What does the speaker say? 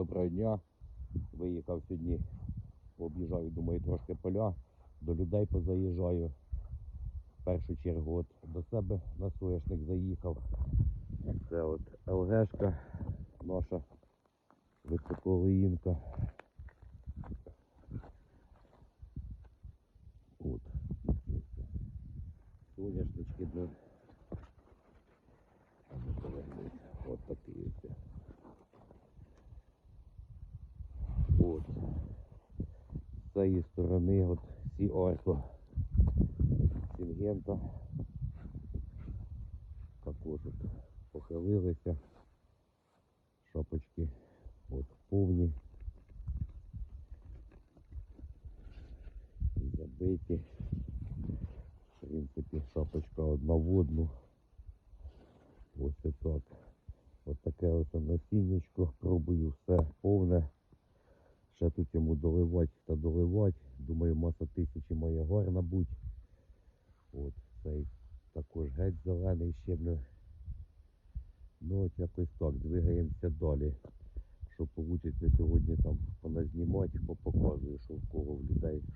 доброго дня. Виїхав сьогодні, об'їжджаю, думаю, трошки поля, до людей позаїжджаю. В першу чергу от до себе на соняшник заїхав. Це от ЛГшка наша високолиїнка. От. Соняшнички для а ну, повернись. От такий ось. От. З цієї сторони от Сіорко Сінгента. Також от похилилися. Шапочки от повні. Забиті. В принципі, шапочка одна в одну. Ось так. Ось таке ось насіннячко. Пробую все повне. Ще тут йому доливати та доливати. Думаю, маса тисячі має гарна бути. От цей також геть зелений щебне. Ну от якось так, двигаємося далі. Що вийде сьогодні там поназнімати, попоказую, що в кого в.